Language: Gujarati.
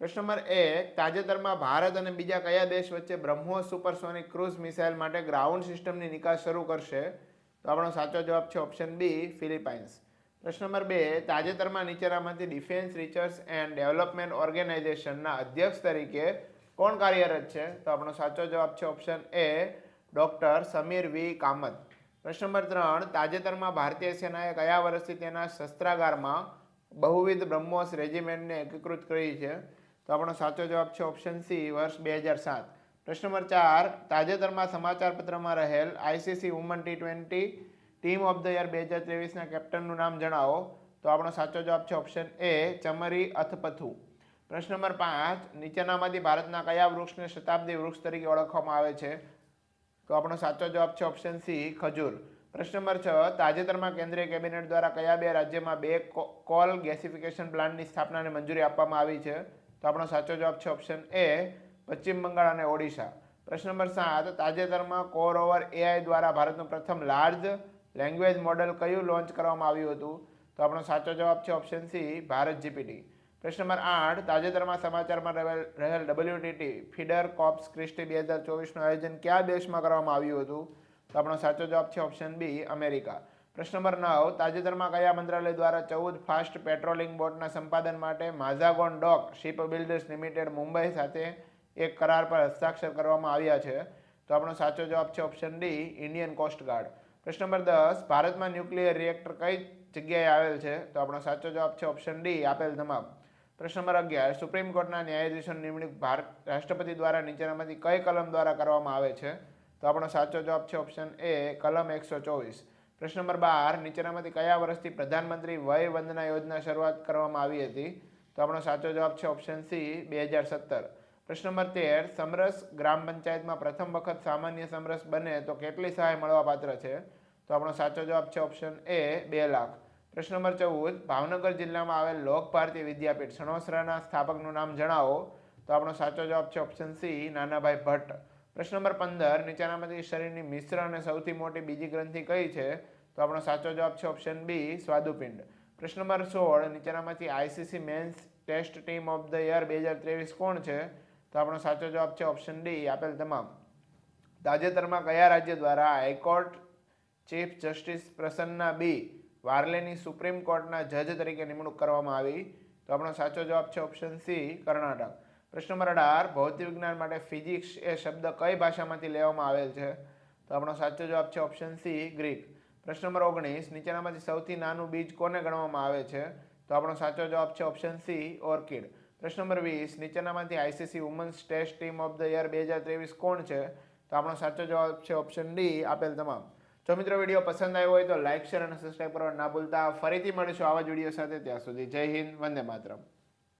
પ્રશ્ન નંબર એક તાજેતરમાં ભારત અને બીજા કયા દેશ વચ્ચે બ્રહ્મોસ સુપરસોનિક ક્રુઝ મિસાઇલ માટે ગ્રાઉન્ડ સિસ્ટમની નિકાસ શરૂ કરશે? તો આપણો સાચો જવાબ છે ઓપ્શન બી, ફિલિપાઇન્સ. પ્રશ્ન નંબર બે, તાજેતરમાં નીચેનામાંથી ડિફેન્સ રિસર્ચ એન્ડ ડેવલપમેન્ટ ઓર્ગેનાઇઝેશનના અધ્યક્ષ તરીકે કોણ કાર્યરત છે? તો આપણો સાચો જવાબ છે option A, doctor Samir V. Kamat. પ્રશ્ન નંબર ત્રણ, તાજેતરમાં ભારતીય સેનાએ કયા વર્ષથી તેના શસ્ત્રાગારમાં બહુવિધ બ્રહ્મોસ રેજિમેન્ટને એકીકૃત કરી છે? તો આપણો સાચો જવાબ છે ઓપ્શન સી વર્ષ બે હજાર સાત. પ્રશ્ન નંબર ચાર, તાજેતરમાં સમાચાર પત્રમાં રહેલ ICC woman T twenty team of the year બે હજાર ત્રેવીસના કેપ્ટનનું નામ જણાવો. તો આપણો સાચો જવાબ છે ઓપ્શન એ ચમરી અથપથુ. પ્રશ્ન નંબર પાંચ, નીચેનામાંથી ભારતના કયા વૃક્ષને શતાબ્દી વૃક્ષ તરીકે ઓળખવામાં આવે છે? તો આપણો સાચો જવાબ છે ઓપ્શન સી ખજૂર. પ્રશ્ન નંબર છ, તાજેતરમાં કેન્દ્રીય કેબિનેટ દ્વારા કયા બે રાજ્યમાં બે કોલ ગેસિફિકેશન પ્લાન્ટની સ્થાપનાને મંજૂરી આપવામાં આવી છે? તો આપણો સાચો જવાબ છે ઓપ્શન એ પશ્ચિમ બંગાળ અને ઓડિશા. પ્રશ્ન નંબર સાત, તાજેતરમાં કોર ઓવર એઆઈ દ્વારા ભારતનું પ્રથમ લાર્જ લેંગ્વેજ મોડલ કયું લોન્ચ કરવામાં આવ્યું હતું? તો આપણો સાચો જવાબ છે ઓપ્શન સી ભારત જીપીટી પ્રશ્ન નંબર આઠ, તાજેતરમાં સમાચારમાં રહેલ રહેલ ડબલ્યુટીટી ફીડર કોપ્સ ક્રિસ્ટી બે હજાર ચોવીસનું આયોજન કયા દેશમાં કરવામાં આવ્યું હતું? તો આપણો સાચો જવાબ છે ઓપ્શન બી અમેરિકા. પ્રશ્ન નંબર નવ, તાજેતરમાં કયા મંત્રાલય દ્વારા ચૌદ ફાસ્ટ પેટ્રોલિંગ બોટના સંપાદન માટે Mazagon dock ship builders limited Mumbai સાથે એક કરાર પર હસ્તાક્ષર કરવામાં આવ્યા છે? તો આપણો સાચો જવાબ છે option D, Indian coast guard. પ્રશ્ન નંબર દસ, ભારતમાં ન્યુક્લિયર રિએક્ટર કઈ જગ્યાએ આવેલ છે? તો આપણો સાચો જવાબ છે ઓપ્શન ડી, આપેલ તમામ. પ્રશ્ન નંબર અગિયાર, સુપ્રીમ કોર્ટના ન્યાયાધીશોની નિમણૂક ભારત રાષ્ટ્રપતિ દ્વારા નીચેનામાંથી કઈ કલમ દ્વારા કરવામાં આવે છે? તો આપણો સાચો જવાબ છે ઓપ્શન એ, કલમ એકસો ચોવીસ. પ્રશ્ન નંબર બાર, નીચેનામાંથી કયા વર્ષથી પ્રધાનમંત્રી વય વંદના યોજના શરૂઆત કરવામાં આવી હતી? તો આપણો સાચો જવાબ છે ઓપ્શન સી બે હજાર સત્તર. પ્રશ્ન નંબર તેર, સમરસ ગ્રામ પંચાયતમાં પ્રથમ વખત સામાન્ય સમરસ બને તો કેટલી સહાય મળવાપાત્ર છે? તો આપણો સાચો જવાબ છે ઓપ્શન એ બે લાખ. પ્રશ્ન નંબર ચૌદ, ભાવનગર જિલ્લામાં આવેલ લોક ભારતી વિદ્યાપીઠ સણોસરાના સ્થાપકનું નામ જણાવો. તો આપણો સાચો જવાબ છે ઓપ્શન સી નાનાભાઈ ભટ્ટ. પ્રશ્ન નંબર પંદર, નીચેનામાંથી શરીરની મિશ્ર અને સૌથી મોટી બીજી ગ્રંથિ કઈ છે? તો આપણો સાચો જવાબ છે ઓપ્શન બી સ્વાદુપિંડ. પ્રશ્ન નંબર સોળ, નીચેનામાંથી ICC men's test team of the year બે હજાર ત્રેવીસ કોણ છે? તો આપણો સાચો જવાબ છે ઓપ્શન ડી આપેલ તમામ. તાજેતરમાં કયા રાજ્ય દ્વારા high court chief justice Prasanna B વાર્લેની supreme કોર્ટના જજ તરીકે નિમણૂક કરવામાં આવી? તો આપણો સાચો જવાબ છે ઓપ્શન સી કર્ણાટક. પ્રશ્ન નંબર અઢાર, ભૌતિક વિજ્ઞાન માટે ફિઝિક્સ એ શબ્દ કઈ ભાષામાંથી લેવામાં આવેલ છે? તો આપણો સાચો જવાબ છે ઓપ્શન સી ગ્રીક. પ્રશ્ન નંબર ઓગણીસ, નીચેનામાંથી સૌથી નાનું બીજ કોને ગણવામાં આવે છે? તો આપણો સાચો જવાબ છે ઓપ્શન સી ઓર્કિડ. પ્રશ્ન નંબર વીસ, નીચેનામાંથી ICC women's test team of the year બે હજાર ત્રેવીસ કોણ છે? તો આપણો સાચો જવાબ છે ઓપ્શન ડી આપેલ તમામ. જો મિત્રો વીડિયો પસંદ આવ્યો હોય તો લાઇક શેર અને સબસ્ક્રાઈબ કરવા ના ભૂલતા. ફરીથી મળીશું આવા જ વીડિયો સાથે. ત્યાં સુધી જય હિન્દ, વંદે માતરમ.